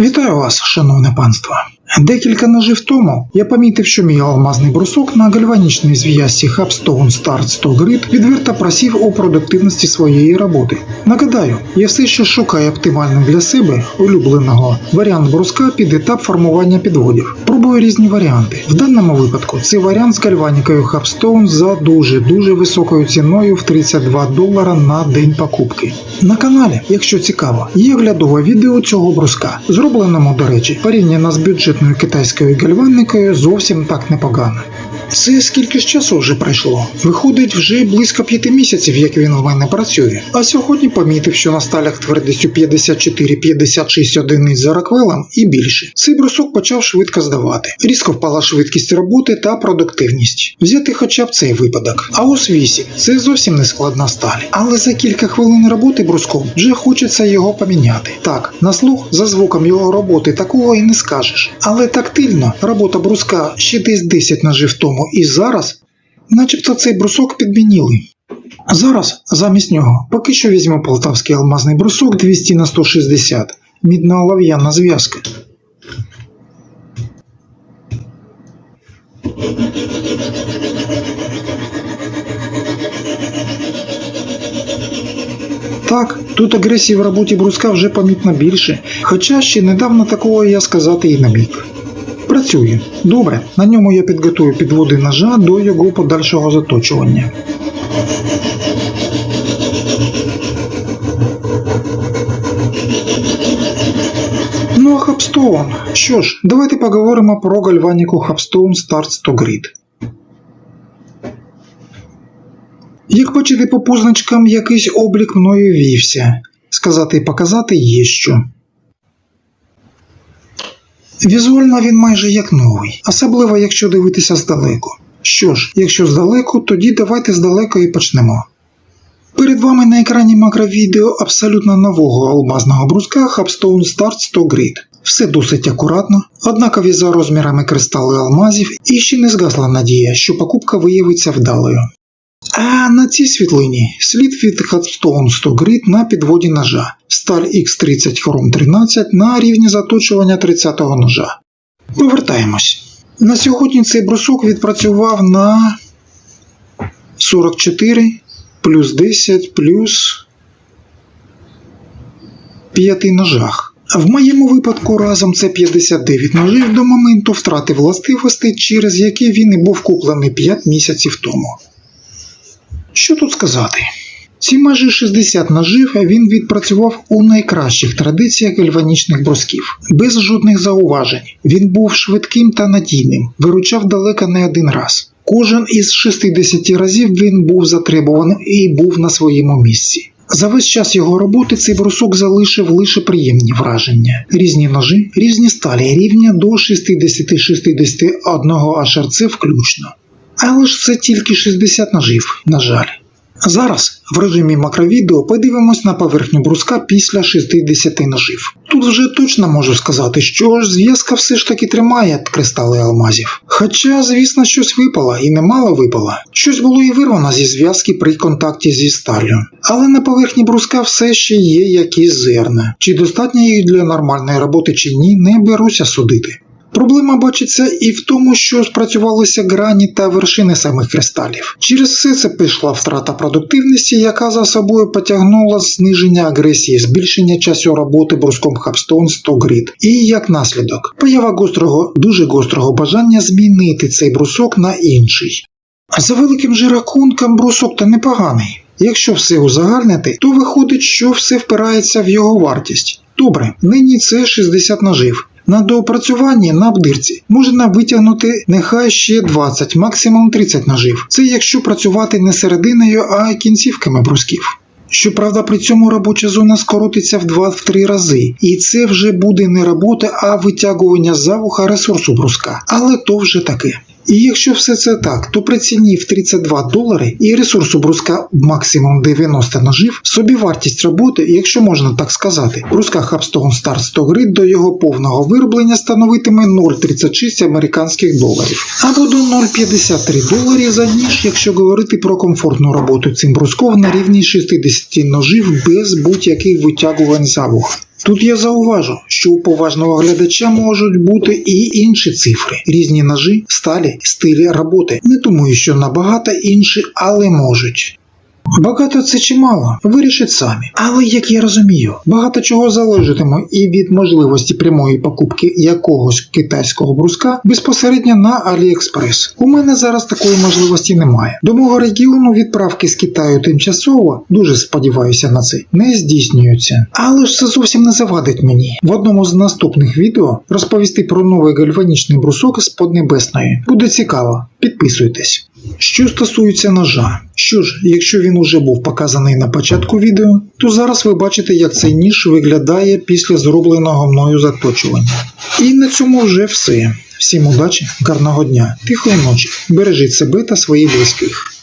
Вітаю вас, шановне панство. Декілька ножів тому я помітив, що мій алмазний брусок на гальванічній зв'язці Hubstone Start 100 Grid відверто просів у продуктивності своєї роботи. Нагадаю, я все ще шукаю оптимальний для себе улюбленого варіант бруска під етап формування підводів. Пробую різні варіанти. В даному випадку це варіант з гальванікою Hubstone за дуже дуже високою ціною в 32 долара на день покупки. На каналі, якщо цікаво, є оглядове відео цього бруска, зробленому, до речі, порівняно з бюджетною китайською гальванникою зовсім так непогано. Це скільки ж часу вже пройшло? Виходить, вже близько п'яти місяців, як він в мене працює. А сьогодні помітив, що на сталях твердістю 54-56 одиниць за раквелем і більше. Цей брусок почав швидко здавати. Різко впала швидкість роботи та продуктивність. Взяти хоча б цей випадок. А ось 8 це зовсім не складна сталь. Але за кілька хвилин роботи бруском вже хочеться його поміняти. Так, на слух за звуком його роботи такого і не скажеш. Але тактильно робота бруска ще десь 10 ножів тому і зараз, начебто цей брусок підмінили. Зараз замість нього поки що візьму полтавський алмазний брусок 200 на 160, мідна олов'яна зв'язка. Так, тут агресії в роботі бруска вже помітно більше, хоча ще недавно такого я сказати і не міг. Працює. Добре, на ньому я підготую підводи ножа до його подальшого заточування. Ну а Хабстоун. Що ж, давайте поговоримо про гальваніку Хабстоун Start 100 Grid. Як бачите по позначкам, якийсь облік мною вівся. Сказати і показати є що. Візуально він майже як новий, особливо якщо дивитися здалеку. Що ж, якщо здалеку, тоді давайте здалеку і почнемо. Перед вами на екрані макровідео абсолютно нового алмазного бруска Hubstone Start 100 Grid. Все досить акуратно, однакові за розмірами кристали алмазів і ще не згасла надія, що покупка виявиться вдалою. А на цій світлині слід від Hubstone 100 Grid на підводі ножа, сталь X30 Chrome 13 на рівні заточування 30-го ножа. Повертаємось. На сьогодні цей брусок відпрацював на 44 плюс 10 плюс 5 ножах. В моєму випадку разом це 59 ножів до моменту втрати властивостей, через які він і був куплений 5 місяців тому. Що тут сказати? Ці майже 60 ножів він відпрацював у найкращих традиціях гальванічних брусків, без жодних зауважень. Він був швидким та надійним, виручав далеко не один раз. Кожен із 60 разів він був затребуваний і був на своєму місці. За весь час його роботи цей брусок залишив лише приємні враження. Різні ножі, різні сталі рівня до 60-61 HRC включно. Але ж це тільки 60 ножів, на жаль. Зараз в режимі макровідео подивимось на поверхню бруска після 60 ножів. Тут вже точно можу сказати, що ж зв'язка все ж таки тримає кристали алмазів. Хоча, звісно, щось випало і немало випало. Щось було і вирвано зі зв'язки при контакті зі сталлю. Але на поверхні бруска все ще є якісь зерна. Чи достатньо їх для нормальної роботи чи ні, не беруся судити. Проблема бачиться і в тому, що спрацювалися грані та вершини самих кристалів. Через все це пішла втрата продуктивності, яка за собою потягнула зниження агресії, збільшення часу роботи бруском Hubstone 100 Grid. І як наслідок, поява гострого, дуже гострого бажання змінити цей брусок на інший. А за великим же рахунком брусок то непоганий. Якщо все узагальнити, то виходить, що все впирається в його вартість. Добре, нині це 60 ножів. На доопрацюванні на бдирці можна витягнути нехай ще 20, максимум 30 ножів. Це якщо працювати не серединою, а кінцівками брусків. Щоправда, при цьому робоча зона скоротиться в 2-3 рази, і це вже буде не робота, а витягування за вуха ресурсу бруска. Але то вже таке. І якщо все це так, то при ціні в 32 долари і ресурсу бруска максимум 90 ножів, собівартість роботи, якщо можна так сказати, бруска Hubstone Star 100 Grid до його повного вироблення становитиме 0,36 американських доларів або до 0,53 доларів за ніж, якщо говорити про комфортну роботу цим бруском на рівні 60 ножів без будь-яких витягувань за. Тут я зауважу, що у поважного глядача можуть бути і інші цифри, різні ножі, сталі, стилі роботи. Не думаю, що набагато інші, але можуть. Багато це чи мало, вирішить самі. Але як я розумію, багато чого залежатиме і від можливості прямої покупки якогось китайського бруска безпосередньо на AliExpress. У мене зараз такої можливості немає. До мого регіону відправки з Китаю тимчасово, дуже сподіваюся на це, не здійснюються. Але ж це зовсім не завадить мені. В одному з наступних відео розповісти про новий гальванічний брусок з Поднебесної. Буде цікаво, підписуйтесь. Що стосується ножа, що ж, якщо він уже був показаний на початку відео, то зараз ви бачите, як цей ніж виглядає після зробленого мною заточування. І на цьому вже все. Всім удачі, гарного дня, тихої ночі, бережіть себе та своїх близьких.